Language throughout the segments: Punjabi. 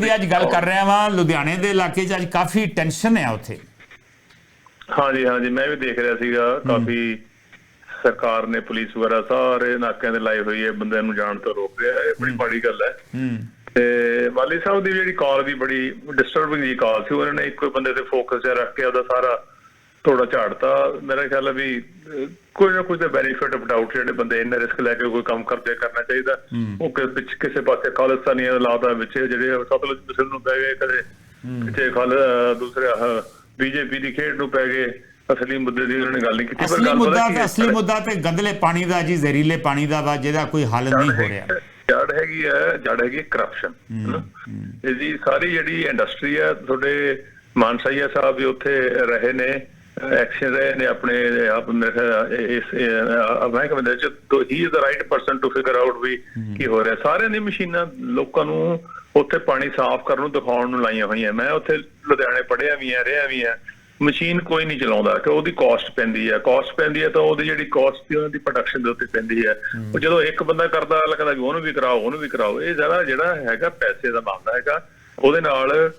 ਦੀ ਅੱਜ ਗੱਲ ਕਰ ਰਿਹਾ ਵਾਂ ਲੁਧਿਆਣੇ ਦੇ ਇਲਾਕੇ 'ਚ ਅੱਜ ਕਾਫੀ ਟੈਨਸ਼ਨ ਹੈ ਉੱਥੇ। ਹਾਂਜੀ ਹਾਂਜੀ ਮੈਂ ਵੀ ਦੇਖ ਰਿਹਾ ਸੀਗਾ ਕਾਫੀ ਸਰਕਾਰ ਨੇ ਪੁਲਿਸ ਵਗੈਰਾ ਸਾਰੇ ਨਾਕਿਆਂ ਤੇ ਲਾਏ ਹੋਈ ਹੈ ਬੰਦਿਆਂ ਨੂੰ ਜਾਣ ਤੋਂ ਰੋਕ ਰਿਹਾ ਹੈ ਬੜੀ ਮਾੜੀ ਗੱਲ ਹੈ। ਹੂੰ। ਤੇ ਵਾਲੀ ਸਾਹਿਬ ਦੀ ਜਿਹੜੀ ਕਾਲ ਵੀ ਬੜੀ ਡਿਸਟਰਬਿੰਗ ਜੀ ਕਾਲ ਸੀ ਉਹਨਾਂ ਨੇ ਇੱਕੋ ਬੰਦੇ ਤੇ ਫੋਕਸ ਰੱਖ ਕੇ ਉਹਦਾ ਸਾਰਾ ਥੋੜਾ ਝਾੜਤਾ। ਮੇਰਾ ਖਿਆਲ ਹੈ ਵੀ ਕੋਈ ਨਾ ਕੋਈ ਤਾਂ ਬੈਨੀਫਿਟ ਆਫ ਡਾਊਟ ਜਿਹੜੇ ਬੰਦੇ ਇੰਨਾ ਰਿਸਕ ਲੈ ਕੇ ਕੋਈ ਕੰਮ ਕਰਦੇ ਕਰਨਾ ਚਾਹੀਦਾ। ਉਹ ਕਿਸੇ ਪਾਸੇ ਖਾਲਿਸਤਾਨੀਆਂ ਦਾ ਲਾਦਾ ਵਿੱਚ ਜਿਹੜੇ ਸਤਲੁਜ ਮਿਸਲ ਨੂੰ ਪੈ ਗਏ ਕਦੇ ਕਿਤੇ ਖਾਲ ਦੂਸਰੇ ਬੀਜੇਪੀ ਦੀ ਖੇਡ ਨੂੰ ਪੈ ਗਏ। ਅਸਲੀ ਮੁੱਦੇ ਦੀ ਉਹਨਾਂ ਨੇ ਗੱਲ ਨਹੀਂ ਕੀਤੀ ਅਸਲੀ ਗੱਲ ਮੁੱਦਾ ਤੇ? ਅਸਲੀ ਮੁੱਦਾ ਤੇ ਗੰਦਲੇ ਪਾਣੀ ਦਾ ਜੀ ਜ਼ਹਿਰੀਲੇ ਪਾਣੀ ਦਾ ਵਾ ਜਿਹਦਾ ਕੋਈ ਹੱਲ ਨਹੀਂ ਹੋ ਰਿਹਾ। ਜੜ ਹੈਗੀ ਹੈ ਜੜ ਹੈਗੀ ਕਰਪਸ਼ਨ ਇਹਦੀ ਸਾਰੀ ਜਿਹੜੀ ਇੰਡਸਟਰੀ ਹੈ ਤੁਹਾਡੇ ਮਾਨਸਾਈਆ ਸਾਹਿਬ ਵੀ ਉੱਥੇ ਰਹੇ ਨੇ। ਐਕਸ਼ਨ ਰਹੇ ਨੇ ਆਪਣੇ ਆਪ ਇਸ ਮਹਿਕਮੇ ਦੇ ਵਿੱਚ ਤੋ ਹੀ is the right person to figure out ਵੀ ਕੀ ਹੋ ਰਿਹਾ। ਸਾਰਿਆਂ ਦੀ ਮਸ਼ੀਨਾਂ ਲੋਕਾਂ ਨੂੰ ਉੱਥੇ ਪਾਣੀ ਸਾਫ਼ ਕਰਨ ਨੂੰ ਦਿਖਾਉਣ ਨੂੰ ਲਾਈਆਂ ਹੋਈਆਂ। ਮੈਂ ਉੱਥੇ ਲੁਧਿਆਣੇ ਪੜਿਆ ਵੀ ਆ ਰਿਹਾ ਵੀ ਆ ਮਸ਼ੀਨ ਕੋਈ ਨਹੀਂ ਚਲਾਉਂਦਾ ਕਿ ਉਹਦੀ ਕਾਸਟ ਪੈਂਦੀ ਹੈ ਕਾਸਟ ਪੈਂਦੀ ਹੈ ਤਾਂ ਉਹਦੀ ਜਿਹੜੀ ਕਾਸਟ ਦੀ ਉਹਨਾਂ ਦੀ ਪ੍ਰੋਡਕਸ਼ਨ ਦੇ ਉੱਤੇ ਪੈਂਦੀ ਹੈ। ਉਹ ਜਦੋਂ ਇੱਕ ਬੰਦਾ ਕਰਦਾ ਲੱਗਦਾ ਵੀ ਉਹਨੂੰ ਵੀ ਕਰਾਓ ਉਹਨੂੰ ਵੀ ਕਰਾਓ। ਇਹ ਜ਼ਰਾ ਜਿਹੜਾ ਹੈਗਾ ਪੈਸੇ ਦਾ ਮਾਮਲਾ ਹੈਗਾ ਉਹਦੇ ਨਾਲ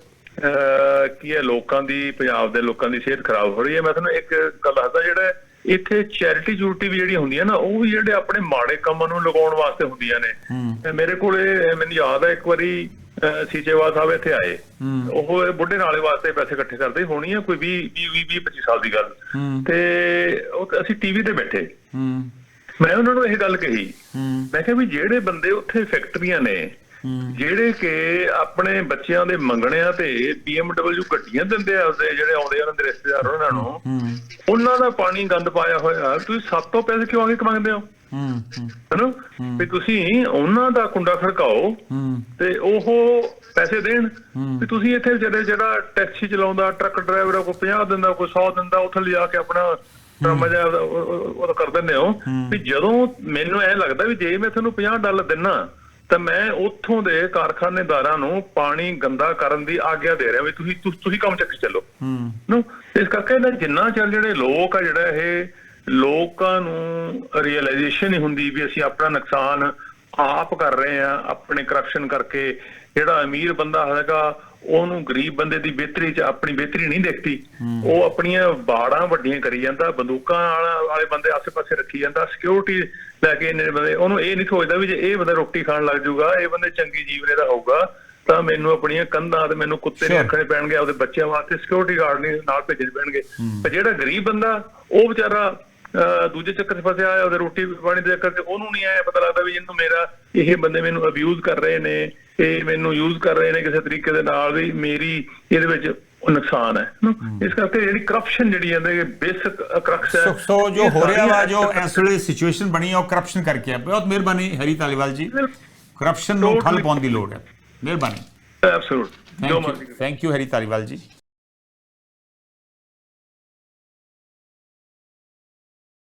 ਕੀ ਹੈ ਲੋਕਾਂ ਦੀ ਪੰਜਾਬ ਦੇ ਲੋਕਾਂ ਦੀ ਸਿਹਤ ਖਰਾਬ ਹੋ ਰਹੀ ਹੈ। ਮੈਂ ਤੁਹਾਨੂੰ ਇੱਕ ਗੱਲ ਦੱਸਦਾ ਜਿਹੜਾ ਇੱਥੇ ਚੈਰਿਟੀ ਜੂਟੀ ਵੀ ਜਿਹੜੀ ਹੁੰਦੀਆਂ ਨਾ ਉਹ ਵੀ ਜਿਹੜੇ ਆਪਣੇ ਮਾੜੇ ਕੰਮਾਂ ਨੂੰ ਲਗਾਉਣ ਵਾਸਤੇ ਹੁੰਦੀਆਂ ਨੇ। ਤੇ ਮੇਰੇ ਕੋਲੇ ਮੈਨੂੰ ਯਾਦ ਹੈ ਇੱਕ ਵਾਰੀ ਅਹ, ਸੀਚੇਵਾਲ ਸਾਹਿਬ ਇੱਥੇ ਆਏ। ਉਹ ਬੁੱਢੇ ਨਾਲੇ ਵਾਸਤੇ ਪੈਸੇ ਇਕੱਠੇ ਕਰਦੇ ਹੋਣੀ ਆ ਕੋਈ 20 20 20 25 ਸਾਲ ਦੀ ਗੱਲ। ਤੇ ਉਹ ਅਸੀਂ ਟੀਵੀ ਤੇ ਬੈਠੇ। ਹੂੰ। ਮੈਂ ਉਹਨਾਂ ਨੂੰ ਇਹ ਗੱਲ ਕਹੀ। ਹੂੰ। ਮੈਂ ਕਿਹਾ ਵੀ ਜਿਹੜੇ ਬੰਦੇ ਉੱਥੇ ਫੈਕਟਰੀਆਂ ਨੇ ਜਿਹੜੇ ਕਿ ਆਪਣੇ ਬੱਚਿਆਂ ਦੇ ਮੰਗਣਿਆਂ ਤੇ BMW ਗੱਡੀਆਂ ਦਿੰਦੇ ਆ ਉਹਦੇ ਜਿਹੜੇ ਆਉਂਦੇ ਆ ਉਹਨਾਂ ਦੇ ਰਿਸ਼ਤੇਦਾਰ ਉਹਨਾਂ ਨੂੰ। ਉਹਨਾਂ ਦਾ ਪਾਣੀ ਗੰਦ ਪਾਇਆ ਹੋਇਆ ਤੁਸੀਂ ਸਭ ਤੋਂ ਪੈਸੇ ਕਿਉਂ ਆਗੇ ਕਮਾਉਂਦੇ ਹੋ? ਹੂੰ ਵੀ ਤੁਸੀਂ ਉਹਨਾਂ ਦਾ ਕੁੰਡਾ ਖੜਕਾਓ ਤੇ ਉਹ ਪੈਸੇ ਦੇਣ। ਵੀ ਤੁਸੀਂ ਇੱਥੇ ਜਿਹੜੇ ਜਿਹੜਾ ਟੈਕਸੀ ਚਲਾਉਂਦਾ ਟਰੱਕ ਡਰਾਈਵਰ ਆ, ਕੋਈ 50 ਦਿੰਦਾ ਕੋਈ 100 ਦਿੰਦਾ ਉੱਥੇ ਲਿਜਾ ਕੇ ਆਪਣਾ ਡਰਾਮਾ ਜਿਹਾ ਉਹ ਕਰ ਦਿੰਦੇ ਹੋ। ਵੀ ਜਦੋਂ ਮੈਨੂੰ ਐ ਲੱਗਦਾ ਵੀ ਜੇ ਮੈਂ ਤੁਹਾਨੂੰ 50 ਡਾਲਰ ਦਿੰਨਾ ਤਾਂ ਮੈਂ ਉੱਥੋਂ ਦੇ ਕਾਰਖਾਨੇਦਾਰਾਂ ਨੂੰ ਪਾਣੀ ਗੰਦਾ ਕਰਨ ਦੀ ਆਗਿਆ ਦੇ ਰਿਹਾ ਵੀ ਤੁਸੀਂ ਤੁਸੀਂ- ਕੰਮ ਚੱਕੀ ਚੱਲੋ। ਹੂੰ। ਨੂੰ ਇਸ ਕਰਕੇ ਨਾ ਜਿੰਨਾ ਚੱਲ ਜਿਹੜੇ ਲੋਕ ਆ ਜਿਹੜਾ ਇਹ ਲੋਕਾਂ ਨੂੰ ਰੀਅਲਾਈਜੇਸ਼ਨ ਨਹੀਂ ਹੁੰਦੀ ਵੀ ਅਸੀਂ ਆਪਣਾ ਨੁਕਸਾਨ ਆਪ ਕਰ ਰਹੇ ਆ ਆਪਣੇ ਕਰਪਸ਼ਨ ਕਰਕੇ ਜਿਹੜਾ ਅਮੀਰ ਬੰਦਾ ਹੈਗਾ ਉਹਨੂੰ ਗਰੀਬ ਬੰਦੇ ਦੀ ਬਿਹਤਰੀ 'ਚ ਆਪਣੀ ਬਿਹਤਰੀ ਨਹੀਂ ਦੇਖਦੀ। ਉਹ ਆਪਣੀਆਂ ਬਾੜਾਂ ਵੱਡੀਆਂ ਕਰੀ ਜਾਂਦਾ ਬੰਦੂਕਾਂ ਵਾਲਾ- ਵਾਲੇ ਬੰਦੇ ਆਸੇ-ਪਾਸੇ ਰੱਖੀ ਜਾਂਦਾ ਸਿਕਿਉਰਿਟੀ ਲੈ ਕੇ ਇੰਨੇ ਬੰਦੇ ਉਹਨੂੰ ਇਹ ਨਹੀਂ ਸੋਚਦਾ ਵੀ ਜੇ ਇਹ ਬੰਦਾ ਰੋਟੀ ਖਾਣ ਲੱਗ ਜਾਊਗਾ ਇਹ ਬੰਦੇ ਚੰਗੀ ਜੀਵਨੇ ਦਾ ਹੋਊਗਾ ਤਾਂ ਮੈਨੂੰ ਆਪਣੀਆਂ ਕੰਧਾਂ ਤੇ ਮੈਨੂੰ ਕੁੱਤੇ Sure. ਰੱਖਣੇ ਪੈਣਗੇ ਆਪਦੇ ਬੱਚਿਆਂ ਵਾਸਤੇ ਸਿਕਿਉਰਿਟੀ ਗਾਰਡ ਨਹੀਂ ਨਾਲ ਭੇਜਣੇ ਪੈਣਗੇ। ਤੇ ਜਿਹੜਾ ਗਰੀਬ ਬੰਦਾ ਉਹ ਵਿਚਾਰਾ ਦੂਜੇ ਚੱਕਰ 'ਚ ਫਸਿਆ ਹੋਇਆ ਉਹਦੇ ਰੋਟੀ ਪਾਣੀ ਦੇ ਚੱਕਰ 'ਚ ਉਹਨੂੰ ਨਹੀਂ ਆਇਆ ਪਤਾ ਲੱਗਦਾ ਵੀ ਇਹਨੂੰ ਮੇਰਾ ਇਹ ਬੰਦੇ ਮੈਨੂੰ ਅਬਿਊਜ਼ ਕਰ ਰਹੇ ਨੇ ਇਹ ਮੈਨੂੰ ਯੂਜ਼ ਕਰ ਰਹੇ ਨੇ ਕਿਸੇ ਤਰੀਕੇ ਦੇ ਨਾਲ ਵੀ ਮੇਰੀ ਇਹਦੇ ਵਿੱਚ ਉਹ ਨੁਕਸਾਨ ਹੈ। ਇਸ ਕਰਕੇ ਜਿਹੜੀ ਕਰਪਸ਼ਨ ਜਿਹੜੀ ਹੈ ਇਹ ਬੇਸਿਕ ਕਰਕਸ ਹੈ। ਸੋ ਜੋ ਹੋ ਰਿਹਾ ਵਾ ਜੋ ਇਸ ਵੇਲੇ ਸਿਚੁਏਸ਼ਨ ਬਣੀ ਹੈ ਉਹ ਕਰਪਸ਼ਨ ਕਰਕੇ ਹੈ ਬਹੁਤ ਮਿਹਰਬਾਨੀ ਹਰੀ ਤਾਲੀਵਾਲ ਜੀ। ਕਰਪਸ਼ਨ ਨੂੰ ਠੱਲ ਪਾਉਣ ਦੀ ਲੋੜ ਹੈ। ਮਿਹਰਬਾਨੀ। Absolute thank you Hari Taliwal ji.